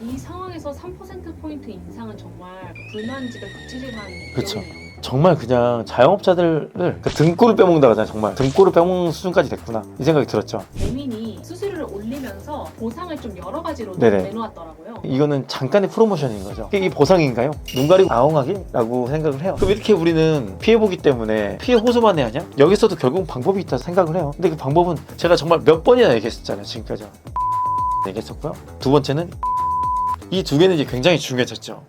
이 상황에서 3%포인트 인상은 정말 불만지를 구체질한 그쵸. 경우네요. 정말 그냥 자영업자들을 그 등골을 빼먹는다 그러잖아요 정말 등골을 빼먹는 수준까지 됐구나 이 생각이 들었죠 대민이 수수료를 올리면서 보상을 좀 여러 가지로 네네. 내놓았더라고요. 이거는 잠깐의 프로모션인 거죠 이게 보상인가요? 눈 가리고 아웅하기? 라고 생각을 해요 그럼 이렇게 우리는 피해보기 때문에 피해 호소만 해야 하냐? 여기서도 결국 방법이 있다 생각을 해요 근데 그 방법은 제가 정말 몇 번이나 얘기했었잖아요 지금까지 얘기했었고요 두 번째는 이 두 개는 이제 굉장히 중요해졌죠.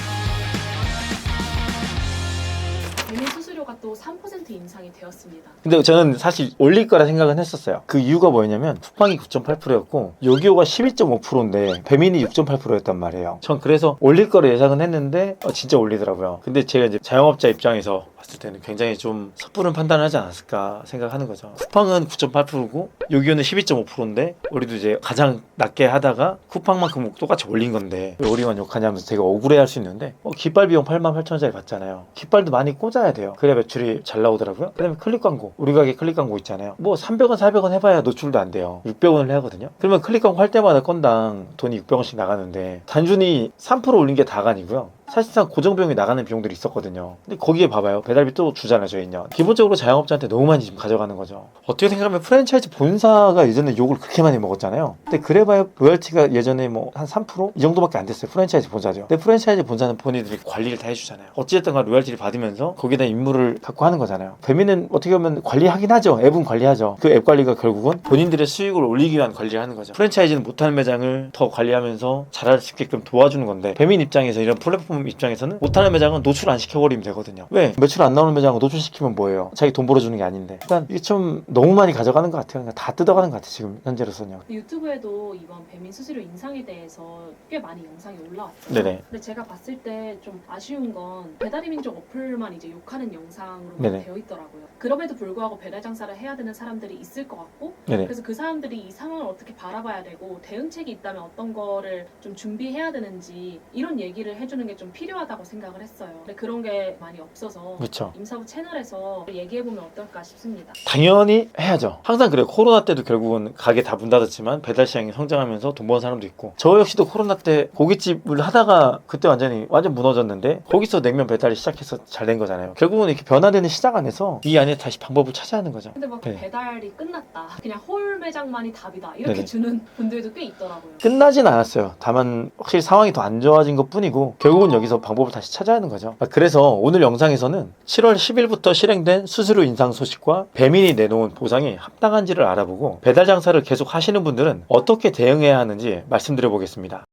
대민 수수료가 또 3% 인상이 되었습니다. 근데 저는 사실 올릴 거라 생각은 했었어요. 그 이유가 뭐였냐면 쿠팡이 9.8%였고 요기요가 12.5%인데 배민이 6.8%였단 말이에요. 전 그래서 올릴 거를 예상은 했는데 어, 진짜 올리더라고요. 근데 제가 이제 자영업자 입장에서 봤을 때는 굉장히 좀 섣부른 판단을 하지 않았을까 생각하는 거죠. 쿠팡은 9.8%고 요기요는 12.5%인데 우리도 이제 가장 낮게 하다가 쿠팡만큼 똑같이 올린 건데 왜 우리만 욕하냐면서 되게 억울해할 수 있는데 어, 깃발 비용 8만 8천 원짜리 받잖아요. 깃발도 많이 꽂아야 돼요. 그래야 매출이 잘 나오 더라고요. 그 다음에 클릭 광고 우리 가게 클릭 광고 있잖아요. 뭐 300원 400원 해봐야 노출도 안 돼요. 600원을 해야 하거든요. 그러면 클릭 광고 할 때마다 건당 돈이 600원씩 나가는데 단순히 3% 올린 게 다가 아니고요. 사실상 고정 비용이 나가는 비용들이 있었거든요. 근데 거기에 봐봐요. 배달비 또 주잖아요, 저희는. 기본적으로 자영업자한테 너무 많이 지금 가져가는 거죠. 어떻게 생각하면 프랜차이즈 본사가 예전에 욕을 그렇게 많이 먹었잖아요. 근데 그래봐야 로열티가 예전에 뭐 한 3%? 이 정도밖에 안 됐어요. 프랜차이즈 본사죠. 근데 프랜차이즈 본사는 본인들이 관리를 다 해주잖아요. 어찌됐든 간 로열티를 받으면서 거기다 임무를 갖고 하는 거잖아요. 배민은 어떻게 보면 관리하긴 하죠. 앱은 관리하죠. 그 앱 관리가 결국은 본인들의 수익을 올리기 위한 관리를 하는 거죠. 프랜차이즈는 못하는 매장을 더 관리하면서 잘할 수 있게끔 도와주는 건데 배민 입장에서 이런 플랫폼 입장에서는 못하는 매장은 노출 안 시켜버리면 되거든요. 왜? 매출 안 나오는 매장은 노출시키면 뭐예요? 자기 돈 벌어주는 게 아닌데. 그러니까 이게 좀 너무 많이 가져가는 것 같아요. 그냥 다 뜯어가는 것 같아요. 지금 현재로서는요. 유튜브에도 이번 배민 수수료 인상에 대해서 꽤 많이 영상이 올라왔죠. 네네. 근데 제가 봤을 때 좀 아쉬운 건 배달의 민족 어플만 이제 욕하는 영상으로 네네. 되어 있더라고요. 그럼에도 불구하고 배달 장사를 해야 되는 사람들이 있을 것 같고 네네. 그래서 그 사람들이 이 상황을 어떻게 바라봐야 되고 대응책이 있다면 어떤 거를 좀 준비해야 되는지 이런 얘기를 해주는 게 좀 필요하다고 생각을 했어요. 근데 그런 게 많이 없어서 그렇죠. 임사부 채널에서 얘기해 보면 어떨까 싶습니다. 당연히 해야죠. 항상 그래요. 코로나 때도 결국은 가게 다 문 닫았지만 배달 시장이 성장하면서 돈 버는 사람도 있고 저 역시도 코로나 때 고깃집을 하다가 그때 완전히 완전 무너졌는데 거기서 냉면 배달이 시작해서 잘 된 거잖아요. 결국은 이렇게 변화되는 시장 안에서 이 안에 다시 방법을 찾아야 하는 거죠. 근데 막 네. 배달이 끝났다. 그냥 홀 매장만이 답이다. 이렇게 네네. 주는 분들도 꽤 있더라고요. 끝나진 않았어요. 다만 확실히 상황이 더 안 좋아진 것 뿐이고 결국은 여기서 방법을 다시 찾아야 하는 거죠. 아, 그래서 오늘 영상에서는 7월 10일부터 실행된 수수료 인상 소식과 배민이 내놓은 보상이 합당한지를 알아보고 배달 장사를 계속 하시는 분들은 어떻게 대응해야 하는지 말씀드려 보겠습니다.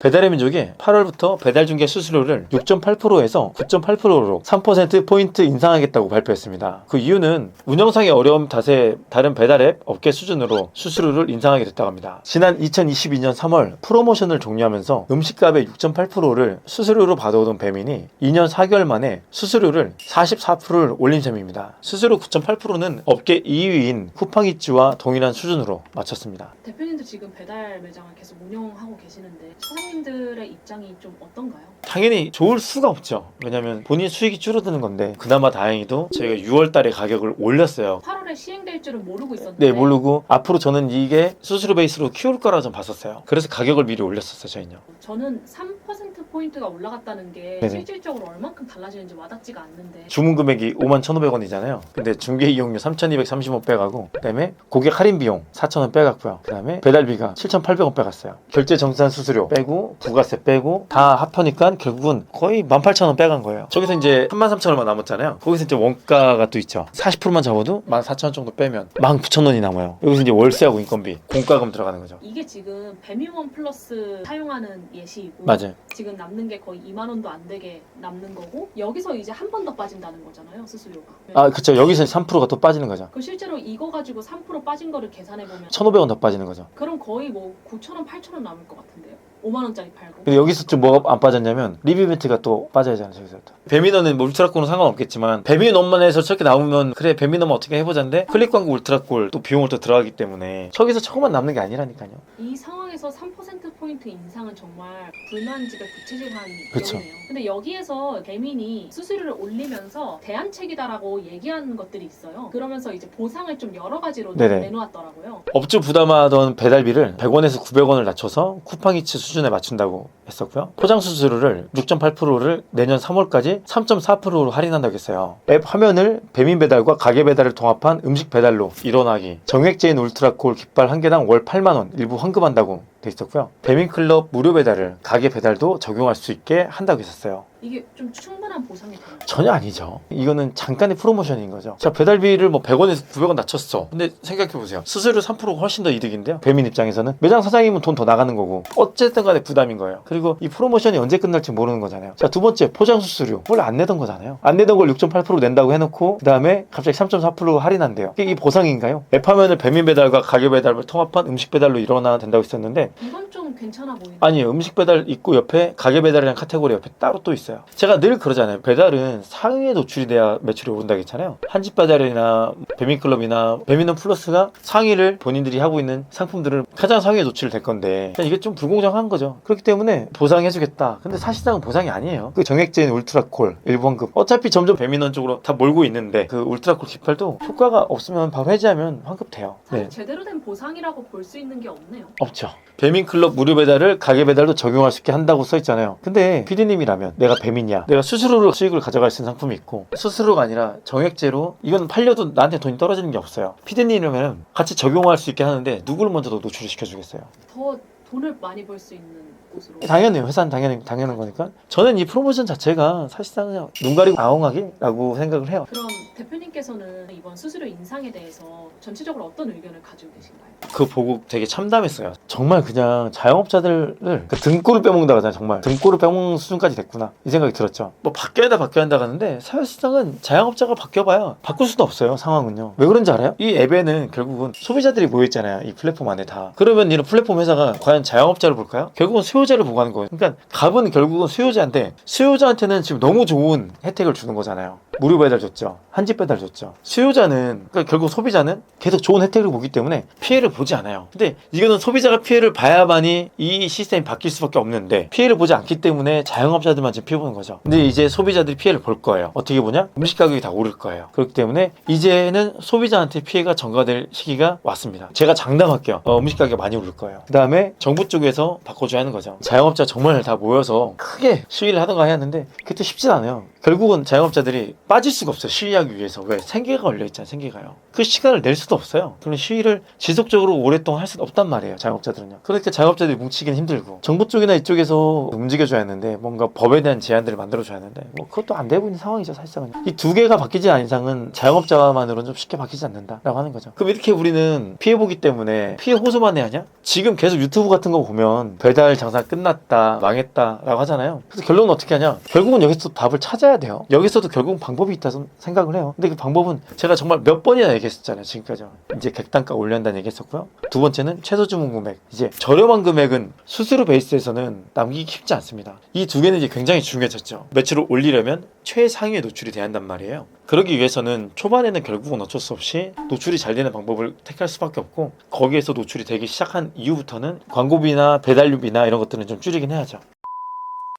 배달의 민족이 8월부터 배달 중개 수수료를 6.8%에서 9.8%로 3%포인트 인상하겠다고 발표했습니다. 그 이유는 운영상의 어려움 탓에 다른 배달 앱 업계 수준으로 수수료를 인상하게 됐다고 합니다. 지난 2022년 3월 프로모션을 종료하면서 음식값의 6.8%를 수수료로 받아오던 배민이 2년 4개월 만에 수수료를 44%를 올린 셈입니다. 수수료 9.8%는 업계 2위인 쿠팡이츠와 동일한 수준으로 맞췄습니다. 대표님도 지금 배달 매장을 계속 운영하고 계시는데 사장님들의 입장이 좀 어떤가요? 당연히 좋을 수가 없죠. 왜냐면 본인 수익이 줄어드는 건데 그나마 다행히도 저희가 6월 달에 가격을 올렸어요. 8월에 시행될 줄은 모르고 있었는데 네, 모르고 앞으로 저는 이게 수수료 베이스로 키울 거라 좀 봤었어요. 그래서 가격을 미리 올렸었어요, 저희는요. 저는 3%포인트가 올라갔다는 게 네네. 실질적으로 얼만큼 달라지는지 와닿지가 않는데 주문 금액이 5만 1,500원이잖아요. 근데 중개 이용료 3,230원 빼가고 그다음에 고객 할인 비용 4,000원 빼갔고요. 그다음에 배달비가 7,800원 빼갔어요. 결제 정산 수수료 빼고 부가세 빼고 다 합하니까 결국은 거의 18,000원 빼간 거예요. 저기서 이제 33,000원만 남았잖아요. 거기서 이제 원가가 또 있죠. 40%만 잡아도 14,000원 정도 빼면 19,000원이 남아요. 여기서 이제 월세하고 인건비, 공과금 들어가는 거죠. 이게 지금 배미원 플러스 사용하는 예시이고 맞아요. 지금 남는 게 거의 2만 원도 안 되게 남는 거고 여기서 이제 한 번 더 빠진다는 거잖아요 수수료가. 아, 그쵸. 여기서 3%가 또 빠지는 거죠. 그 실제로 이거 가지고 3% 빠진 거를 계산해 보면 1,500원 더 빠지는 거죠. 그럼 거의 뭐 9천 원, 8천 원 남을 것 같은데요. 5만 원짜리 팔고. 근데 여기서 좀 뭐가 안 빠졌냐면 리뷰 이벤트가 또 빠져야 되잖아요 저기서 또. 배민원은 뭐 울트라골은 상관없겠지만 배민원만 해서 저렇게 나오면 그래 배민원만 어떻게 해보자인데? 클릭 광고 울트라골 또 비용을 또 들어가기 때문에. 저기서 저것만 남는 게 아니라니까요. 이 상황에서 3% 포인트 인상은 정말 불만집에 부채질한 그쵸. 경우네요. 근데 여기에서 배민이 수수료를 올리면서 대안책이다라고 얘기하는 것들이 있어요. 그러면서 이제 보상을 좀 여러 가지로 네네. 내놓았더라고요. 업주 부담하던 배달비를 100원에서 900원을 낮춰서 쿠팡이츠 수준에 맞춘다고 했었고요. 포장 수수료를 6.8%를 내년 3월까지 3.4%로 할인한다고 했어요. 앱 화면을 배민 배달과 가게 배달을 통합한 음식 배달로 일어나기. 정액제인 울트라콜 깃발 한 개당 월 8만 원 일부 환급한다고 돼 있었고요. 배민 클럽 무료 배달을 가게 배달도 적용할 수 있게 한다고 했었어요. 이게 좀 충분한 보상이 돼요. 전혀 아니죠. 이거는 잠깐의 프로모션인 거죠. 자, 배달비를 뭐 100원에서 900원 낮췄어. 근데 생각해보세요. 수수료 3%가 훨씬 더 이득인데요. 배민 입장에서는. 매장 사장이면 돈더 나가는 거고. 어쨌든 간에 부담인 거예요. 그리고 이 프로모션이 언제 끝날지 모르는 거잖아요. 자, 두 번째, 포장 수수료. 원래 안 내던 거잖아요. 안 내던 걸 6.8% 낸다고 해놓고, 그 다음에 갑자기 3.4% 할인한대요. 이게 이 보상인가요? 앱 화면을 배민 배달과 가게 배달을 통합한 음식 배달로 일어나 된다고 했었는데, 이건 좀 괜찮아 보이네요. 아니에요. 음식 배달 있고 옆에 가게 배달이라는 카테고리 옆에 따로 또 있어요. 제가 늘 그러잖아요. 배달은 상위에 노출이 돼야 매출이 오른다고 했잖아요. 한집 배달이나 배민클럽이나 배민원 플러스가 상위를 본인들이 하고 있는 상품들을 가장 상위에 노출될 건데 이게 좀 불공정한 거죠. 그렇기 때문에 보상해주겠다. 근데 사실상은 보상이 아니에요. 그 정액제인 울트라콜 일본급 어차피 점점 배민원 쪽으로 다 몰고 있는데 그 울트라콜 깃발도 효과가 없으면 바로 해지하면 환급돼요. 네. 제대로 된 보상이라고 볼 수 있는 게 없네요. 없죠. 배민클럽 무료 배달을 가게 배달도 적용할 수 있게 한다고 써 있잖아요. 근데 피디님이라면 내가 배민이야. 내가 수수료로 수익을 가져갈 수 있는 상품이 있고 수수료가 아니라 정액제로 이건 팔려도 나한테 돈이 떨어지는 게 없어요. 피디님이라면 같이 적용할 수 있게 하는데 누구를 먼저 더 노출을 시켜주겠어요. 더 돈을 많이 벌 수 있는 곳으로. 당연해요. 회사는 당연히 당연한 거니까. 저는 이 프로모션 자체가 사실상 그냥 눈 가리고 아웅하기라고 생각을 해요. 그럼 대표님께서는 이번 수수료 인상에 대해서 전체적으로 어떤 의견을 가지고 계신가요? 그거 보고 되게 참담했어요. 정말 그냥 자영업자들을 그 등골을 빼먹는다 하잖아요. 정말 등골을 빼먹는 수준까지 됐구나 이 생각이 들었죠. 뭐 바뀌어야 한다 바뀌어야 한다 하는데 사실상은 자영업자가 바뀌어봐야 바꿀 수도 없어요. 상황은요. 왜 그런지 알아요? 이 앱에는 결국은 소비자들이 모여있잖아요. 이 플랫폼 안에 다. 그러면 이런 플랫폼 회사가 과연 자영업자를 볼까요? 결국은 수요자를 보고 하는 거예요. 그러니까 갑은 결국은 수요자인데 수요자한테는 지금 너무 좋은 혜택을 주는 거잖아요. 무료 배달 줬죠. 한 집 배달 줬죠. 수요자는 그러니까 결국 소비자는 계속 좋은 혜택을 보기 때문에 피해를 보지 않아요. 근데 이거는 소비자가 피해를 봐야만이 이 시스템이 바뀔 수밖에 없는데 피해를 보지 않기 때문에 자영업자들만 지금 피해 보는 거죠. 근데 이제 소비자들이 피해를 볼 거예요. 어떻게 보냐? 음식 가격이 다 오를 거예요. 그렇기 때문에 이제는 소비자한테 피해가 전가될 시기가 왔습니다. 제가 장담할게요. 어, 음식 가격 많이 오를 거예요. 그 다음에 정부 쪽에서 바꿔줘야 하는 거죠. 자영업자 정말 다 모여서 크게 시위를 하던가 해야 하는데 그때 쉽진 않아요. 결국은 자영업자들이 빠질 수가 없어요. 시위하기 위해서. 왜? 생계가 걸려있잖아요. 생계가요. 그 시간을 낼 수도 없어요. 그런 시위를 지속적으로 오랫동안 할 수는 없단 말이에요. 자영업자들은요. 그러니까 자영업자들이 뭉치기는 힘들고 정부 쪽이나 이쪽에서 움직여줘야 하는데 뭔가 법에 대한 제한들을 만들어줘야 하는데 뭐 그것도 안 되고 있는 상황이죠. 사실상은. 이 두 개가 바뀌지 않은 이상은 자영업자만으로는 좀 쉽게 바뀌지 않는다라고 하는 거죠. 그럼 이렇게 우리는 피해보기 때문에 피해 호소만 해야 하냐? 지금 계속 유튜브 같은 거 보면 배달 장사 끝났다, 망했다 라고 하잖아요. 그래서 결론은 어떻게 하냐? 결국은 여기서 답을 찾아야 돼요. 여기서도 결국은 방법이 있다 고 생각을 해요. 근데 그 방법은 제가 정말 몇 번이나 얘기했었잖아요. 지금까지. 이제 객단가 올려한다는 얘기했었고요. 두 번째는 최소 주문 금액. 이제 저렴한 금액은 수수료 베이스에서는 남기기 쉽지 않습니다. 이 두 개는 이제 굉장히 중요해졌죠. 매출을 올리려면 최상위에 노출이 돼야 한단 말이에요. 그러기 위해서는 초반에는 결국은 어쩔 수 없이 노출이 잘 되는 방법을 택할 수밖에 없고 거기에서 노출이 되기 시작한 이후부터는 광고 비나 배달료비나 이런 것들은 좀 줄이긴 해야죠.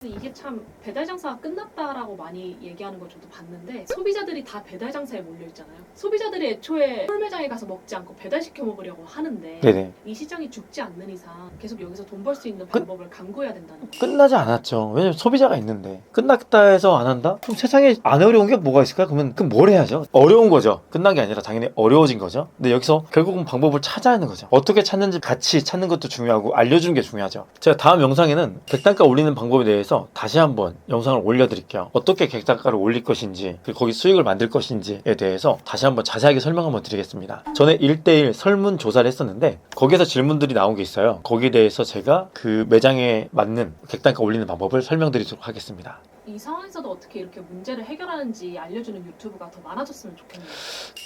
이게 참 배달 장사가 끝났다라고 많이 얘기하는 걸 저도 봤는데 소비자들이 다 배달 장사에 몰려 있잖아요. 소비자들이 애초에 홀매장에 가서 먹지 않고 배달 시켜 먹으려고 하는데 네네. 이 시장이 죽지 않는 이상 계속 여기서 돈 벌 수 있는 끝- 방법을 강구해야 된다는 거예요. 끝나지 않았죠. 왜냐면 소비자가 있는데 끝났다 해서 안 한다? 그럼 세상에 안 어려운 게 뭐가 있을까? 그러면 그럼 뭘 해야죠? 어려운 거죠. 끝난 게 아니라 당연히 어려워진 거죠. 근데 여기서 결국은 방법을 찾아야 하는 거죠. 어떻게 찾는지 같이 찾는 것도 중요하고 알려주는 게 중요하죠. 제가 다음 영상에는 객단가 올리는 방법에 대해서 다시 한번 영상을 올려드릴게요. 어떻게 객단가를 올릴 것인지 그리고 거기 수익을 만들 것인지에 대해서 다시 한번 자세하게 설명 한번 드리겠습니다. 전에 1대1 설문 조사를 했었는데 거기에서 질문들이 나온 게 있어요. 거기에 대해서 제가 그 매장에 맞는 객단가 올리는 방법을 설명드리도록 하겠습니다. 이 상황에서도 어떻게 이렇게 문제를 해결하는지 알려주는 유튜브가 더 많아졌으면 좋겠네요.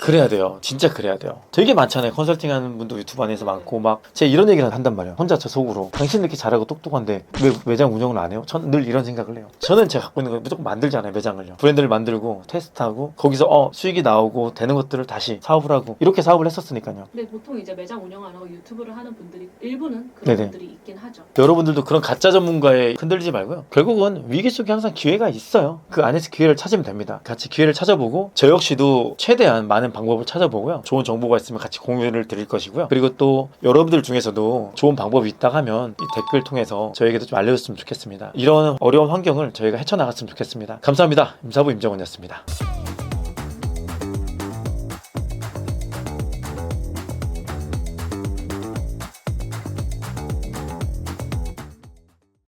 그래야 돼요. 진짜 그래야 돼요. 되게 많잖아요. 컨설팅하는 분도 유튜브 안에서 많고 막 제가 이런 얘기를 한단 말이에요. 혼자 저 속으로 당신 이렇게 잘하고 똑똑한데 왜 매장 운영을 안 해요? 저는 늘 이런 생각을 해요. 저는 제가 갖고 있는 거 무조건 만들잖아요. 매장을요. 브랜드를 만들고 테스트하고 거기서 어 수익이 나오고 되는 것들을 다시 사업을 하고 이렇게 사업을 했었으니까요. 근데 보통 이제 매장 운영 안 하고 유튜브를 하는 분들이 일부는 그런 네네. 분들이 있긴 하죠. 여러분들도 그런 가짜 전문가에 흔들리지 말고요. 결국은 위기 속에 항상 기회가 있어요. 그 안에서 기회를 찾으면 됩니다. 같이 기회를 찾아보고 저 역시도 최대한 많은 방법을 찾아보고요. 좋은 정보가 있으면 같이 공유를 드릴 것이고요. 그리고 또 여러분들 중에서도 좋은 방법이 있다 하면 이 댓글 통해서 저에게도 좀 알려줬으면 좋겠습니다. 이런 어려운 환경을 저희가 헤쳐나갔으면 좋겠습니다. 감사합니다. 임사부 임정원이었습니다.